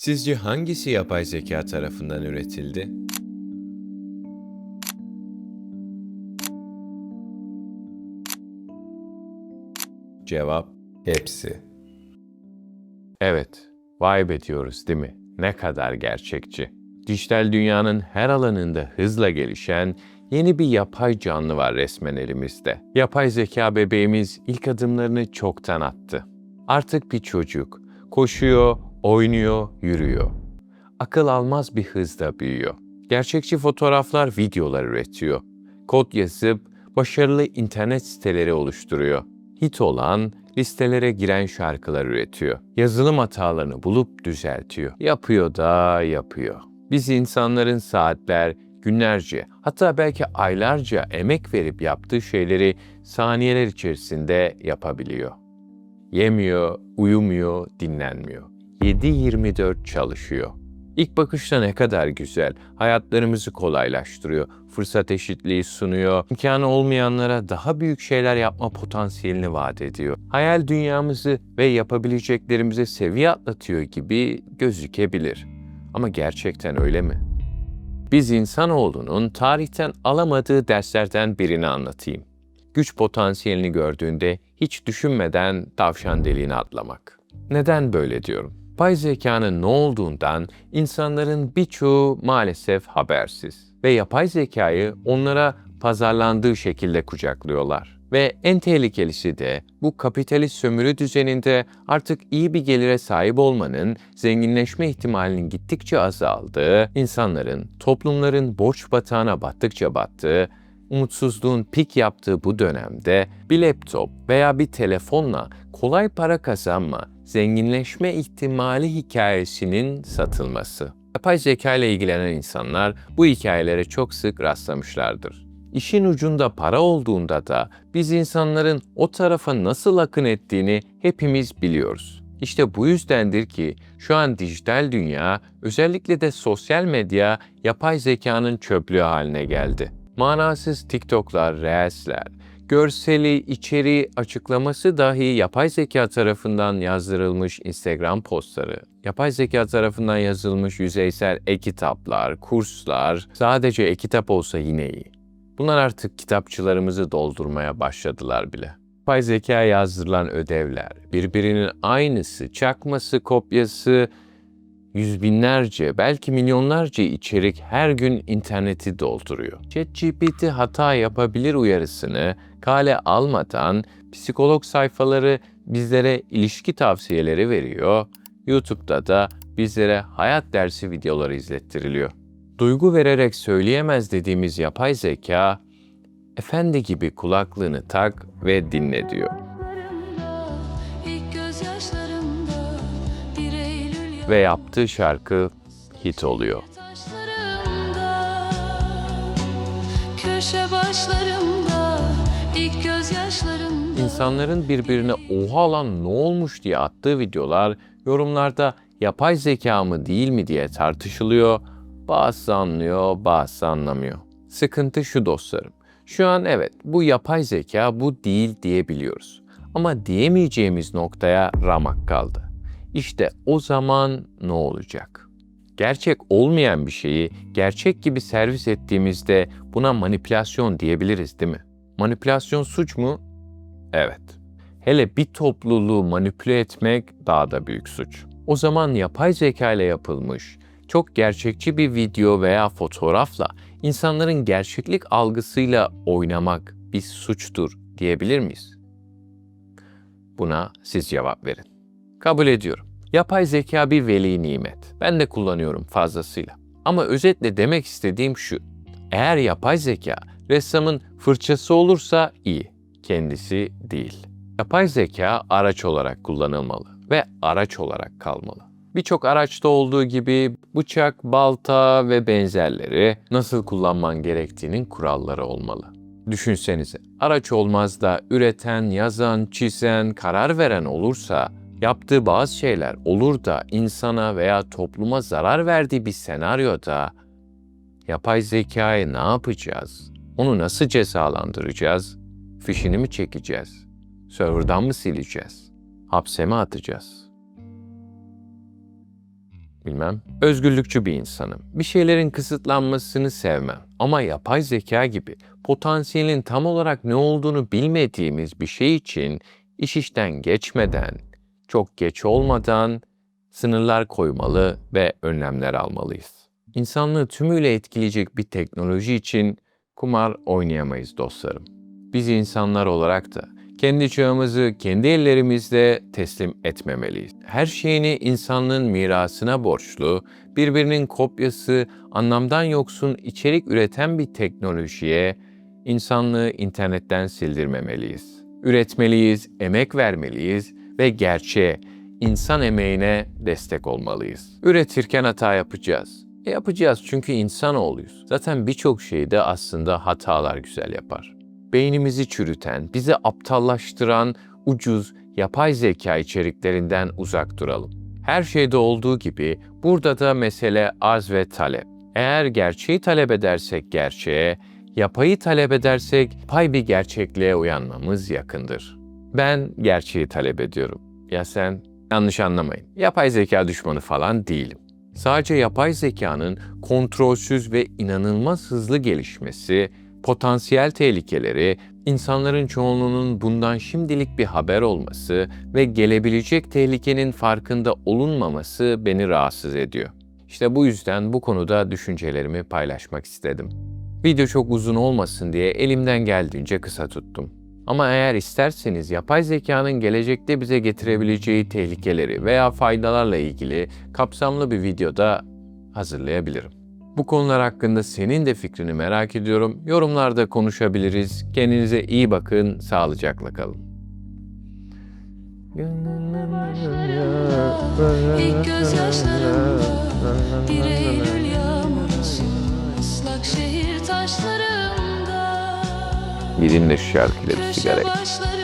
Sizce hangisi yapay zeka tarafından üretildi? Cevap hepsi. Evet, vay be diyoruz değil mi? Ne kadar gerçekçi. Dijital dünyanın her alanında hızla gelişen yeni bir yapay canlı var resmen elimizde. Yapay zeka bebeğimiz ilk adımlarını çoktan attı. Artık bir çocuk. Koşuyor, oynuyor, yürüyor. Akıl almaz bir hızda büyüyor. Gerçekçi fotoğraflar, videolar üretiyor. Kod yazıp başarılı internet siteleri oluşturuyor. Hit olan listelere giren şarkılar üretiyor. Yazılım hatalarını bulup düzeltiyor. Yapıyor da yapıyor. Biz insanların saatler, günlerce hatta belki aylarca emek verip yaptığı şeyleri saniyeler içerisinde yapabiliyor. Yemiyor, uyumuyor, dinlenmiyor. 7-24 çalışıyor. İlk bakışta ne kadar güzel, hayatlarımızı kolaylaştırıyor, fırsat eşitliği sunuyor, imkanı olmayanlara daha büyük şeyler yapma potansiyelini vaat ediyor. Hayal dünyamızı ve yapabileceklerimize seviye atlatıyor gibi gözükebilir. Ama gerçekten öyle mi? Biz insanoğlunun tarihten alamadığı derslerden birini anlatayım. Güç potansiyelini gördüğünde hiç düşünmeden tavşan deliğine atlamak. Neden böyle diyorum? Yapay zekanın ne olduğundan insanların birçoğu maalesef habersiz ve yapay zekayı onlara pazarlandığı şekilde kucaklıyorlar. Ve en tehlikelisi de bu kapitalist sömürü düzeninde artık iyi bir gelire sahip olmanın zenginleşme ihtimalinin gittikçe azaldığı, insanların, toplumların borç batağına battıkça battığı, umutsuzluğun pik yaptığı bu dönemde bir laptop veya bir telefonla kolay para kazanma, zenginleşme ihtimali hikayesinin satılması. Yapay zeka ile ilgilenen insanlar bu hikayelere çok sık rastlamışlardır. İşin ucunda para olduğunda da biz insanların o tarafa nasıl akın ettiğini hepimiz biliyoruz. İşte bu yüzdendir ki şu an dijital dünya, özellikle de sosyal medya yapay zekanın çöplüğü haline geldi. Manasız TikTok'lar, Reels'ler, görseli, içeriği açıklaması dahi yapay zeka tarafından yazdırılmış Instagram postları, yapay zeka tarafından yazılmış yüzeysel e-kitaplar, kurslar, sadece e-kitap olsa yine iyi. Bunlar artık kitapçılarımızı doldurmaya başladılar bile. Yapay zeka yazdırılan ödevler, birbirinin aynısı, çakması, kopyası, yüz binlerce, belki milyonlarca içerik her gün interneti dolduruyor. ChatGPT hata yapabilir uyarısını kale almadan psikolog sayfaları bizlere ilişki tavsiyeleri veriyor. YouTube'da da bizlere hayat dersi videoları izlettiriliyor. Duygu vererek söyleyemez dediğimiz yapay zeka, efendi gibi kulaklığını tak ve dinle diyor. İlk yağ- Ve yaptığı şarkı hit oluyor. İnsanların birbirine oha lan ne olmuş diye attığı videolar yorumlarda yapay zeka mı değil mi diye tartışılıyor. Bazısı anlıyor, bazısı anlamıyor. Sıkıntı şu dostlarım. Şu an evet bu yapay zeka bu değil diyebiliyoruz. Ama diyemeyeceğimiz noktaya ramak kaldı. İşte o zaman ne olacak? Gerçek olmayan bir şeyi gerçek gibi servis ettiğimizde buna manipülasyon diyebiliriz değil mi? Manipülasyon suç mu? Evet. Hele bir topluluğu manipüle etmek daha da büyük suç. O zaman yapay zeka ile yapılmış çok gerçekçi bir video veya fotoğrafla insanların gerçeklik algısıyla oynamak bir suçtur diyebilir miyiz? Buna siz cevap verin. Kabul ediyorum. Yapay zeka bir veli nimet. Ben de kullanıyorum fazlasıyla. Ama özetle demek istediğim şu. Eğer yapay zeka ressamın fırçası olursa iyi, kendisi değil. Yapay zeka araç olarak kullanılmalı ve araç olarak kalmalı. Birçok araçta olduğu gibi bıçak, balta ve benzerleri nasıl kullanman gerektiğinin kuralları olmalı. Düşünsenize, araç olmaz da üreten, yazan, çizen, karar veren olursa yaptığı bazı şeyler olur da insana veya topluma zarar verdiği bir senaryoda yapay zekayı ne yapacağız? Onu nasıl cezalandıracağız? Fişini mi çekeceğiz? Serverdan mı sileceğiz? Hapse mi atacağız? bilmem. Özgürlükçü bir insanım. Bir şeylerin kısıtlanmasını sevmem. Ama yapay zeka gibi potansiyelin tam olarak ne olduğunu bilmediğimiz bir şey için iş işten geçmeden, çok geç olmadan sınırlar koymalı ve önlemler almalıyız. İnsanlığı tümüyle etkileyecek bir teknoloji için kumar oynayamayız dostlarım. Biz insanlar olarak da kendi çağımızı kendi ellerimizle teslim etmemeliyiz. Her şeyini insanlığın mirasına borçlu, birbirinin kopyası, anlamdan yoksun içerik üreten bir teknolojiye insanlığı internetten sildirmemeliyiz. Üretmeliyiz, emek vermeliyiz ve gerçeğe, insan emeğine destek olmalıyız. Üretirken hata yapacağız. E yapacağız çünkü insanoğluyuz. Zaten birçok şeyde aslında hatalar güzel yapar. Beynimizi çürüten, bizi aptallaştıran ucuz, yapay zeka içeriklerinden uzak duralım. Her şeyde olduğu gibi burada da mesele arz ve talep. Eğer gerçeği talep edersek gerçeğe, yapayı talep edersek pay bir gerçekliğe uyanmamız yakındır. Ben gerçeği talep ediyorum. Ya sen? Yanlış anlamayın. Yapay zeka düşmanı falan değilim. Sadece yapay zekanın kontrolsüz ve inanılmaz hızlı gelişmesi, potansiyel tehlikeleri, insanların çoğunluğunun bundan şimdilik bir haber olması ve gelebilecek tehlikenin farkında olunmaması beni rahatsız ediyor. İşte bu yüzden bu konuda düşüncelerimi paylaşmak istedim. Video çok uzun olmasın diye elimden geldiğince kısa tuttum. Ama eğer isterseniz yapay zekanın gelecekte bize getirebileceği tehlikeleri veya faydalarla ilgili kapsamlı bir videoda hazırlayabilirim. Bu konular hakkında senin de fikrini merak ediyorum. Yorumlarda konuşabiliriz. Kendinize iyi bakın, sağlıcakla kalın. İlk gözyaşlarımda Bir Eylül Gidin de şu şarkıyla bir sigara başları